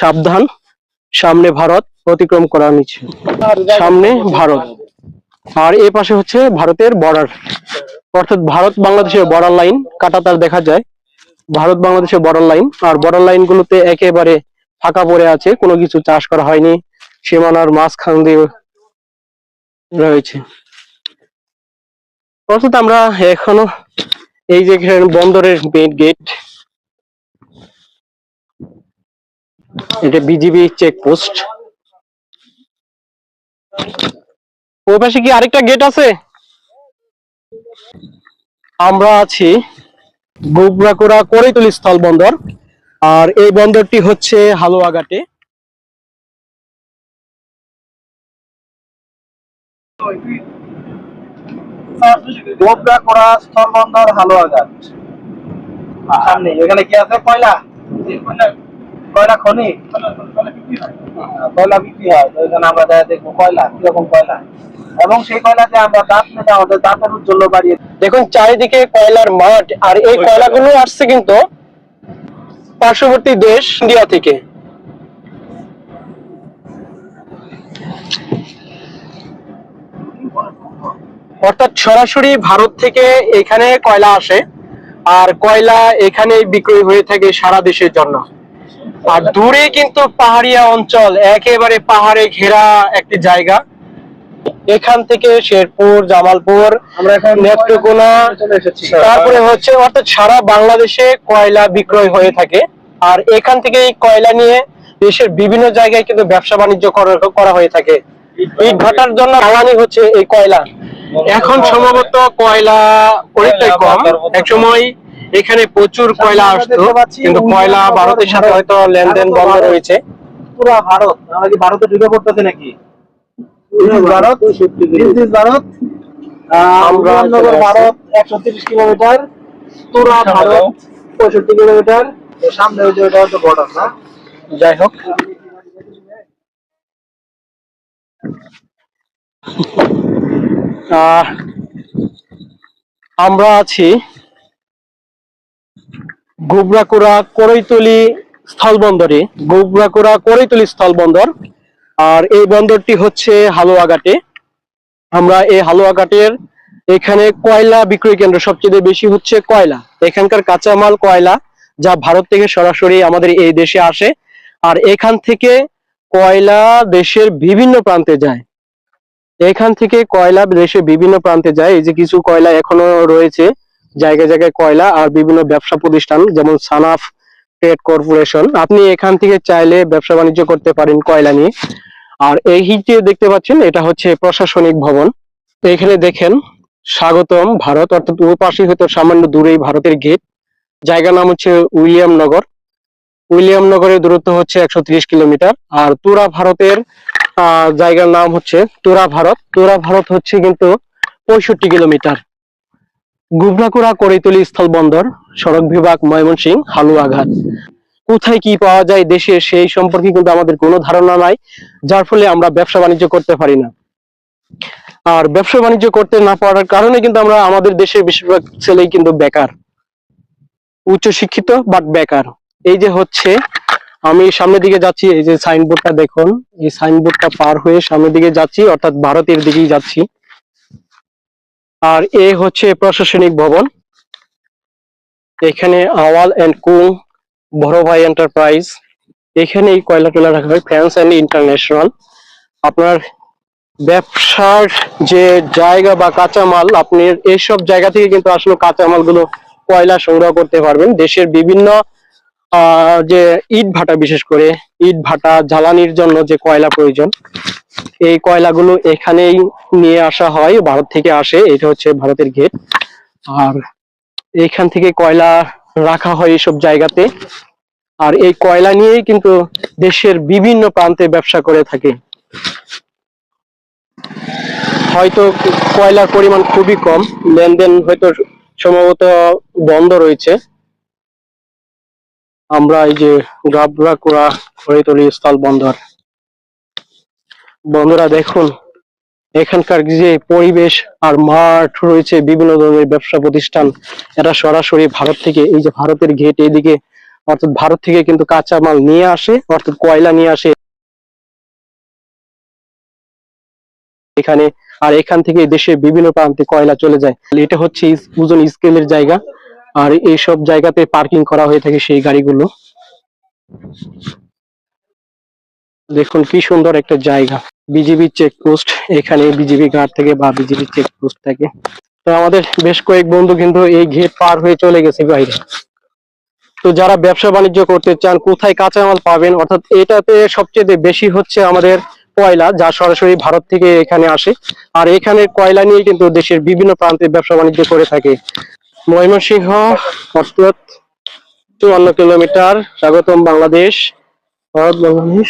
সাবধান। সামনে ভারত অতিক্রম করা নিচ্ছে সামনে ভারত। আর এই পাশে হচ্ছে ভারতের বর্ডার অর্থাৎ ভারত বাংলাদেশের বর্ডার লাইন কাটাতার দেখা যায়। ভারত বাংলাদেশের বর্ডার লাইন আর বর্ডার লাইন গুলোতে একেবারে ফাঁকা পড়ে আছে। কোনো কিছু চাষ করা হয়নি। সীমানার মাঝখান দিয়ে রয়েছে। অর্থাৎ আমরা এখনও এই যে বন্দরের গেট এটা বিজিবি চেকপোস্ট ওই পাশে কি আরেকটা গেট আছে? আমরা আছি গোবরাকুড়া করিতুলি স্থল বন্দর, আর এই বন্দরটি হচ্ছে হালুয়াঘাটে স্থল বন্দর হালুয়াঘাট সামনে, এখানে কি আছে? কয়লা কয়লা খনি? কয়লা বিক্রি হয়। তো এখানে আমরা দেখা দেখব কয়লা কীরকম কয়লা? এবং সেই কয়লাতে আমরা দাঁত আমাদের দাঁতের উজ্জ্বল্য বাড়িয়ে দেখুন চারিদিকে কয়লার মাঠ আর এই কয়লাগুলো আসছে কিন্তু পার্শ্ববর্তী দেশ ইন্ডিয়া থেকে। অর্থাৎ সরাসরি ভারত থেকে এখানে কয়লা আসে আর কয়লা এখানে বিক্রয় হয়ে থাকে সারা দেশের জন্য। আর দূরে কিন্তু পাহাড়িয়া অঞ্চল একেবারে পাহাড়ে ঘেরা একটি জায়গা। এখান থেকে শেরপুর জামালপুর আমরা এখন নেত্রকোনা তারপরে হচ্ছে অর্থাৎ সারা বাংলাদেশে কয়লা বিক্রয় হয়ে থাকে। আর এখান থেকে এই কয়লা নিয়ে দেশের বিভিন্ন জায়গায় কিন্তু ব্যবসা বাণিজ্য করা- হয়ে থাকে। ইট ভাটার জন্য জ্বালানি হচ্ছে এই কয়লা। এখন সম্ভবত কয়লা অনেকটাই কম। এক সময় এখানে প্রচুর কয়লা আসতো কিন্তু কয়লা ভারতের সাথে হয়তো লেনদেন বন্ধ রয়েছে। পুরো ভারত আমরা কি ভারতে ঢুকে পড়তেছে নাকি? ভারত ভারত আহ, আমরা বিমাননগর চলে আসছি। ভারত একশো তিরিশ কিলোমিটার তুরা ভারত পঁয়ষট্টি কিলোমিটার সামনে ওই যে ওটা হচ্ছে বর্ডার না? যাই হোক। আহ, আমরা আছি গোবরাকুড়া করৈতলি স্থল বন্দরে, গোবরাকুড়া করৈতলি স্থল বন্দর। আর এই বন্দরটি হচ্ছে হালুয়াঘাটে আমরা এই হালুয়াঘাটের এখানে কয়লা বিক্রয় কেন্দ্র সবচেয়ে বেশি হচ্ছে কয়লা। এখানকার কাঁচামাল কয়লা, যা ভারত থেকে সরাসরি আমাদের এই দেশে আসে। আর এখান থেকে কয়লা দেশের বিভিন্ন প্রান্তে যায়। এখান থেকে কয়লা দেশের বিভিন্ন প্রান্তে যায়। এই যে কিছু কয়লা এখনও রয়েছে জায়গায় জায়গায় কয়লা আর বিভিন্ন ব্যবসা প্রতিষ্ঠান, যেমন সানাফ ট্রেড কর্পোরেশন। আপনি এখান থেকে চাইলে ব্যবসা বাণিজ্য করতে পারেন কয়লা নিয়ে। আর এই হিটে দেখতে পাচ্ছেন, এটা হচ্ছে প্রশাসনিক ভবন। এখানে দেখেন, স্বাগতম ভারত, অর্থাৎ পাশে হয়তো সামান্য দূরেই ভারতের গেট। জায়গার নাম হচ্ছে উইলিয়াম নগর। উইলিয়াম নগরের দূরত্ব হচ্ছে একশো ত্রিশ কিলোমিটার। আর তুরা ভারতের জায়গার নাম হচ্ছে তুরা ভারত। তুরা ভারত হচ্ছে কিন্তু পঁয়ষট্টি কিলোমিটার। গুবরাকুড়া করিতলি স্থল বন্দর সড়ক বিভাগ ময়মনসিং হালুয়াঘাট কোথায় কি পাওয়া যায় দেশে সেই সম্পর্কে কিন্তু আমাদের কোনো ধারণা নাই, যার ফলে আমরা ব্যবসা বাণিজ্য করতে পারি না। আর ব্যবসা বাণিজ্য করতে না পারার কারণে কিন্তু আমরা আমাদের দেশের বেশিরভাগ ছেলেই কিন্তু বেকার। উচ্চ শিক্ষিত বাট বেকার। এই যে হচ্ছে, আমি সামনের দিকে যাচ্ছি, এই যে সাইনবোর্ডটা দেখুন, এই সাইনবোর্ডটা পার হয়ে সামনের দিকে যাচ্ছি, অর্থাৎ ভারতের দিকেই যাচ্ছি। আর এ হচ্ছে প্রশাসনিক ভবন। এখানে আওয়াল এন্ড কুং, বড় ভাই এন্টারপ্রাইজ। এখানে এই কয়লা টয়লা রাখা হয় ফ্রান্স অ্যান্ড ইন্টারন্যাশনাল। আপনার ব্যবসার যে জায়গা বা কাঁচামাল, আপনি এইসব জায়গা থেকে কিন্তু আসলে কাঁচামালগুলো কয়লা সংগ্রহ করতে পারবেন। দেশের বিভিন্ন যে ইট ভাটা বিশেষ করে ইট ভাটা জ্বালানির জন্য যে কয়লা প্রয়োজন এই কয়লাগুলো এখানেই নিয়ে আসা হয়, ভারত থেকে আসে, এটা হচ্ছে ভারতের গেট আর এইখান থেকে কয়লা রাখা হয় এইসব জায়গাতে। আর এই কয়লা নিয়েই কিন্তু দেশের বিভিন্ন প্রান্তে ব্যবসা করে থাকে। হয়তো কয়লার পরিমাণ খুবই কম, লেনদেন হয়তো সম্ভবত বন্ধ রয়েছে। আমরা এই যে গাবরাকুড়া খড়িতলি স্থল বন্দর। বন্ধুরা দেখুন, এখানকার যে পরিবেশ আর মাঠ রয়েছে, বিভিন্ন ধরনের ব্যবসা প্রতিষ্ঠান এটা সরাসরি ভারত থেকে, এই যে ভারতের গেট এইদিকে অর্থাৎ ভারত থেকে কিন্তু কাঁচা মাল নিয়ে আসে, অর্থাৎ কয়লা নিয়ে আসে। এখানে, আর এখান থেকে দেশের বিভিন্ন প্রান্তে কয়লা চলে যায়। এটা হচ্ছে ওজন স্কেলের জায়গা, আর এইসব জায়গাতে পার্কিং করা হয়ে থাকে সেই গাড়িগুলো। দেখুন কি সুন্দর একটা জায়গা। বিজিবি চেকপোস্ট এখানে বিজিবি গার্ড থেকে বা বিজিবি চেকপোস্ট থাকে। তো আমাদের বেশ কয়েক বন্ধু কিন্তু এই গেট পার হয়ে চলে গেছে বাইরে। তো যারা ব্যবসা বাণিজ্য করতে চান, কোথায় কাঁচামাল পাবেন? অর্থাৎ এটাতে সবচেয়ে বেশি হচ্ছে আমাদের কয়লা, যা সরাসরি ভারত থেকে এখানে আসে। আর এখানে কয়লা নিয়ে কিন্তু দেশের বিভিন্ন প্রান্তে ব্যবসা বাণিজ্য করে থাকে। ময়মনসিংহ অর্থাৎ চুয়ান্ন কিলোমিটার স্বাগতম বাংলাদেশ। ভারত, বাংলাদেশ।